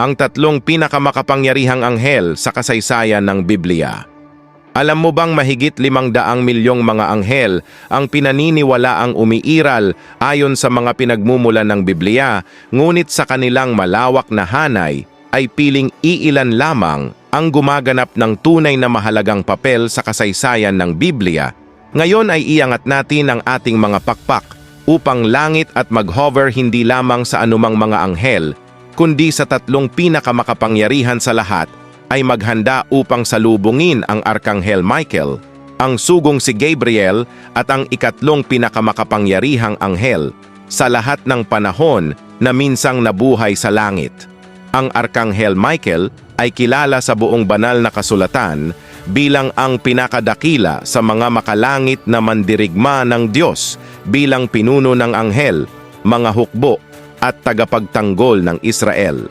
ang tatlong pinakamakapangyarihang anghel sa kasaysayan ng Biblia. Alam mo bang mahigit limang daang milyong mga anghel ang pinaniniwala ang umiiral ayon sa mga pinagmumulan ng Biblia, ngunit sa kanilang malawak na hanay ay piling iilan lamang ang gumaganap ng tunay na mahalagang papel sa kasaysayan ng Biblia. Ngayon ay iangat natin ang ating mga pakpak upang langit at mag-hover hindi lamang sa anumang mga anghel, kundi sa tatlong pinakamakapangyarihan sa lahat ay maghanda upang salubungin ang Arkanghel Michael, ang sugong si Gabriel at ang ikatlong pinakamakapangyarihang anghel sa lahat ng panahon na minsang nabuhay sa langit. Ang Arkanghel Michael ay kilala sa buong banal na kasulatan bilang ang pinakadakila sa mga makalangit na mandirigma ng Diyos bilang pinuno ng anghel, mga hukbo at tagapagtanggol ng Israel.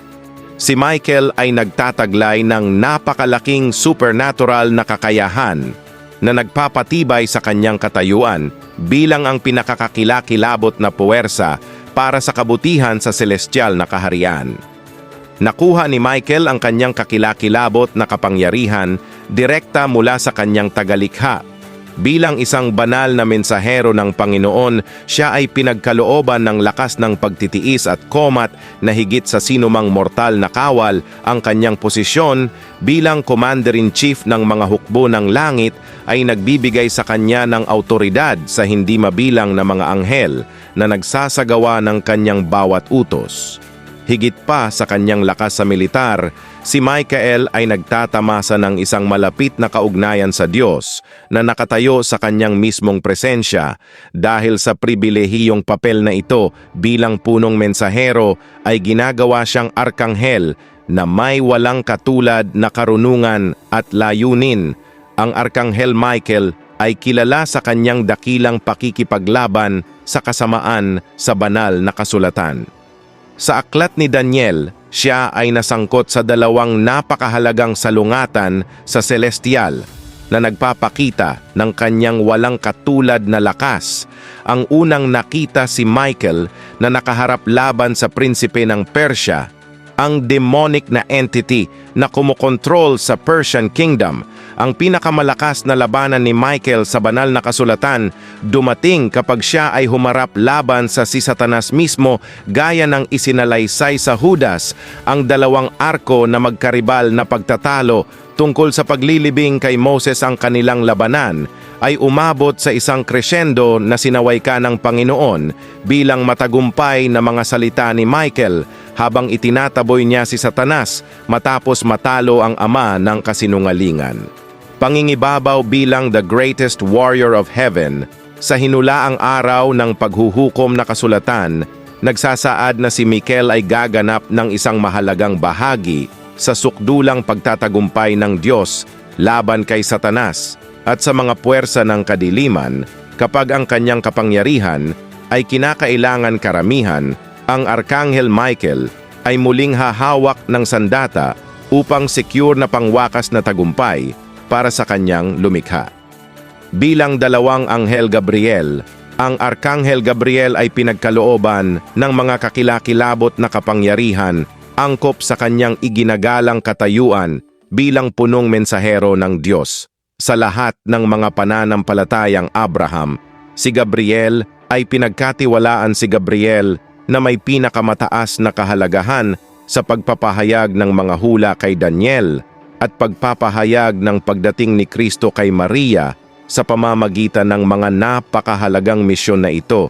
Si Michael ay nagtataglay ng napakalaking supernatural na kakayahan na nagpapatibay sa kanyang katayuan bilang ang pinakakakilakilabot na puwersa para sa kabutihan sa celestial na kaharian. Nakuha ni Michael ang kanyang kakilakilabot na kapangyarihan direkta mula sa kanyang tagalikha. Bilang isang banal na mensahero ng Panginoon, siya ay pinagkalooban ng lakas ng pagtitiis at komat na higit sa sinumang mortal na kawal ang kanyang posisyon bilang Commander-in-Chief ng mga hukbo ng langit ay nagbibigay sa kanya ng autoridad sa hindi mabilang na mga anghel na nagsasagawa ng kanyang bawat utos. Higit pa sa kanyang lakas sa militar, si Michael ay nagtatamasa ng isang malapit na kaugnayan sa Diyos na nakatayo sa kanyang mismong presensya dahil sa pribilehiyong papel na ito bilang punong mensahero ay ginagawa siyang arkanghel na may walang katulad na karunungan at layunin. Ang Arkanghel Michael ay kilala sa kanyang dakilang pakikipaglaban sa kasamaan sa banal na kasulatan. Sa aklat ni Daniel, siya ay nasangkot sa dalawang napakahalagang salungatan sa celestial na nagpapakita ng kanyang walang katulad na lakas. Ang unang nakita si Michael na nakaharap laban sa prinsipe ng Persia, ang demonic na entity na kumokontrol sa Persian Kingdom. Ang pinakamalakas na labanan ni Michael sa banal na kasulatan dumating kapag siya ay humarap laban sa si Satanas mismo gaya ng isinalaysay sa Judas ang dalawang arko na magkaribal na pagtatalo tungkol sa paglilibing kay Moses ang kanilang labanan ay umabot sa isang crescendo na sinaway ka ng Panginoon bilang matagumpay na mga salita ni Michael habang itinataboy niya si Satanas matapos matalo ang ama ng kasinungalingan. Pangingibabaw bilang the greatest warrior of heaven, sa hinulaang araw ng paghuhukom na kasulatan, nagsasaad na si Mikel ay gaganap ng isang mahalagang bahagi sa sukdulang pagtatagumpay ng Diyos laban kay Satanas at sa mga puwersa ng kadiliman kapag ang kanyang kapangyarihan ay kinakailangan karamihan, ang Arkanghel Michael ay muling hahawak ng sandata upang secure na pangwakas na tagumpay para sa kanyang lumikha. Bilang dalawang anghel Gabriel, ang Arkanghel Gabriel ay pinagkalooban ng mga kakilakilabot na kapangyarihan angkop sa kanyang iginagalang katayuan bilang punong mensahero ng Diyos. Sa lahat ng mga pananampalatayang Abraham, si Gabriel ay pinagkatiwalaan si Gabriel na may pinakamataas na kahalagahan sa pagpapahayag ng mga hula kay Daniel at pagpapahayag ng pagdating ni Kristo kay Maria sa pamamagitan ng mga napakahalagang misyon na ito.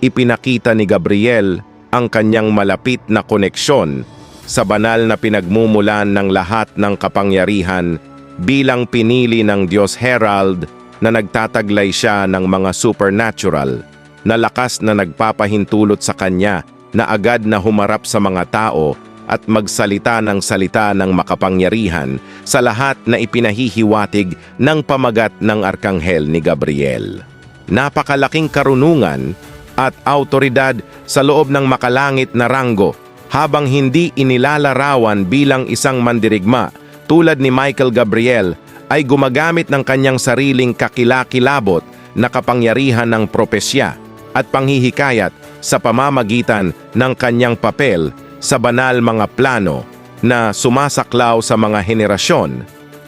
Ipinakita ni Gabriel ang kanyang malapit na koneksyon sa banal na pinagmumulan ng lahat ng kapangyarihan bilang pinili ng Diyos Herald na nagtataglay siya ng mga supernatural na lakas na nagpapahintulot sa kanya na agad na humarap sa mga tao at magsalita ng salita ng makapangyarihan sa lahat na ipinahihiwatig ng pamagat ng Arkanghel ni Gabriel. Napakalaking karunungan at autoridad sa loob ng makalangit na ranggo habang hindi inilalarawan bilang isang mandirigma tulad ni Michael Gabriel ay gumagamit ng kanyang sariling kakilakilabot na kapangyarihan ng propesya at panghihikayat sa pamamagitan ng kanyang papel sa banal mga plano na sumasaklaw sa mga henerasyon,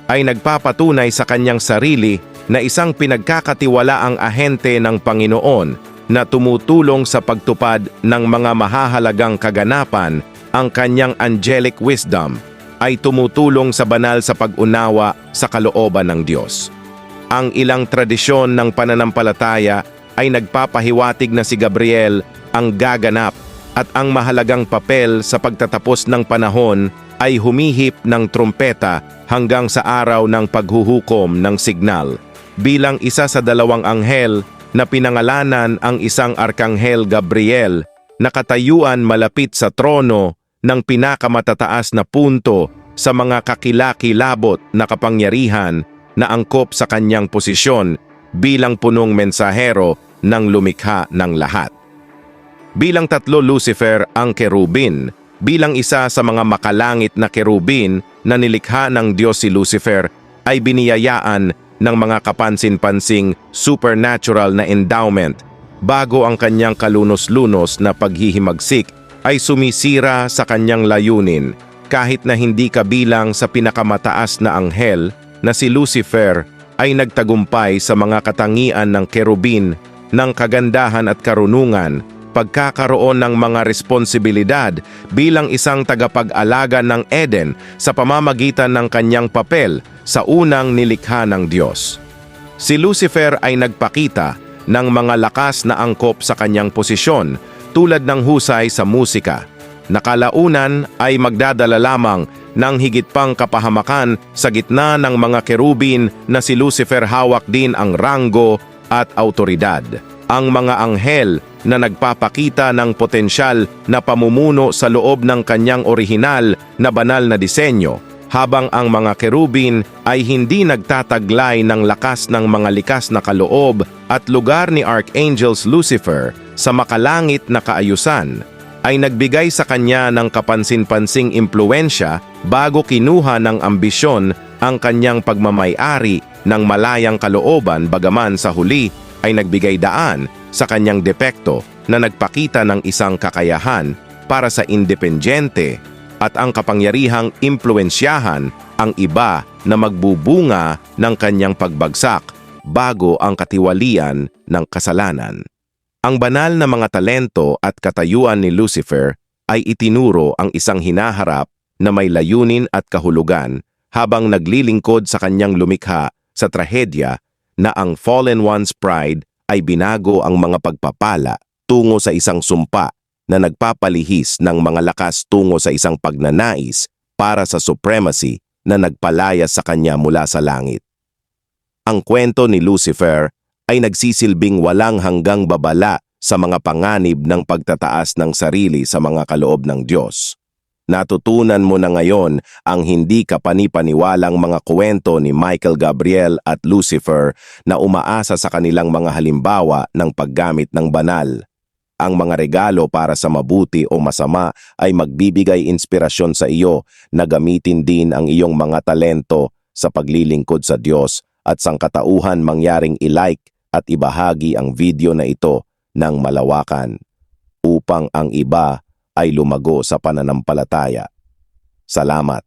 ay nagpapatunay sa kanyang sarili na isang pinagkakatiwalaang ahente ng Panginoon na tumutulong sa pagtupad ng mga mahahalagang kaganapan ang kanyang angelic wisdom ay tumutulong sa banal sa pag-unawa sa kalooban ng Diyos. Ang ilang tradisyon ng pananampalataya ay nagpapahiwatig na si Gabriel ang gaganap at ang mahalagang papel sa pagtatapos ng panahon ay humihip ng trumpeta hanggang sa araw ng paghuhukom ng signal. Bilang isa sa dalawang anghel na pinangalanan ang isang arkanghel Gabriel na katayuan malapit sa trono ng pinakamatataas na punto sa mga kakilakilabot na kapangyarihan na angkop sa kanyang posisyon bilang punong mensahero ng lumikha ng lahat. Bilang tatlo Lucifer ang kerubin, bilang isa sa mga makalangit na kerubin na nilikha ng Diyos si Lucifer ay biniyayaan ng mga kapansin-pansing supernatural na endowment bago ang kanyang kalunos-lunos na paghihimagsik ay sumisira sa kanyang layunin kahit na hindi kabilang sa pinakamataas na anghel na si Lucifer ay nagtagumpay sa mga katangian ng kerubin ng kagandahan at karunungan pagkakaroon ng mga responsibilidad bilang isang tagapag-alaga ng Eden sa pamamagitan ng kanyang papel sa unang nilikha ng Diyos. Si Lucifer ay nagpakita ng mga lakas na angkop sa kanyang posisyon tulad ng husay sa musika. Nakalaunan ay magdadala lamang ng higit pang kapahamakan sa gitna ng mga kerubin na si Lucifer hawak din ang ranggo at autoridad. Ang mga anghel na nagpapakita ng potensyal na pamumuno sa loob ng kanyang orihinal na banal na disenyo, habang ang mga kerubin ay hindi nagtataglay ng lakas ng mga likas na kaloob at lugar ni Archangels Lucifer sa makalangit na kaayusan, ay nagbigay sa kanya ng kapansin-pansing impluensya bago kinuha ng ambisyon ang kanyang pagmamayari ng malayang kalooban bagaman sa huli ay nagbigay daan sa kanyang depekto na nagpakita ng isang kakayahan para sa independyente at ang kapangyarihang impluensyahan ang iba na magbubunga ng kanyang pagbagsak bago ang katiwalian ng kasalanan. Ang banal na mga talento at katayuan ni Lucifer ay itinuro ang isang hinaharap na may layunin at kahulugan habang naglilingkod sa kanyang lumikha sa trahedya na ang fallen one's pride ay binago ang mga pagpapala tungo sa isang sumpa na nagpapalihis ng mga lakas tungo sa isang pagnanais para sa supremacy na nagpalaya sa kanya mula sa langit. Ang kwento ni Lucifer ay nagsisilbing walang hanggang babala sa mga panganib ng pagtataas ng sarili sa mga kaloob ng Diyos. Natutunan mo na ngayon ang hindi kapanipaniwalang mga kwento ni Michael Gabriel at Lucifer na umaasa sa kanilang mga halimbawa ng paggamit ng banal. Ang mga regalo para sa mabuti o masama ay magbibigay inspirasyon sa iyo na gamitin din ang iyong mga talento sa paglilingkod sa Diyos at sangkatauhan mangyaring ilike at ibahagi ang video na ito ng malawakan upang ang iba ay lumago sa pananampalataya. Salamat.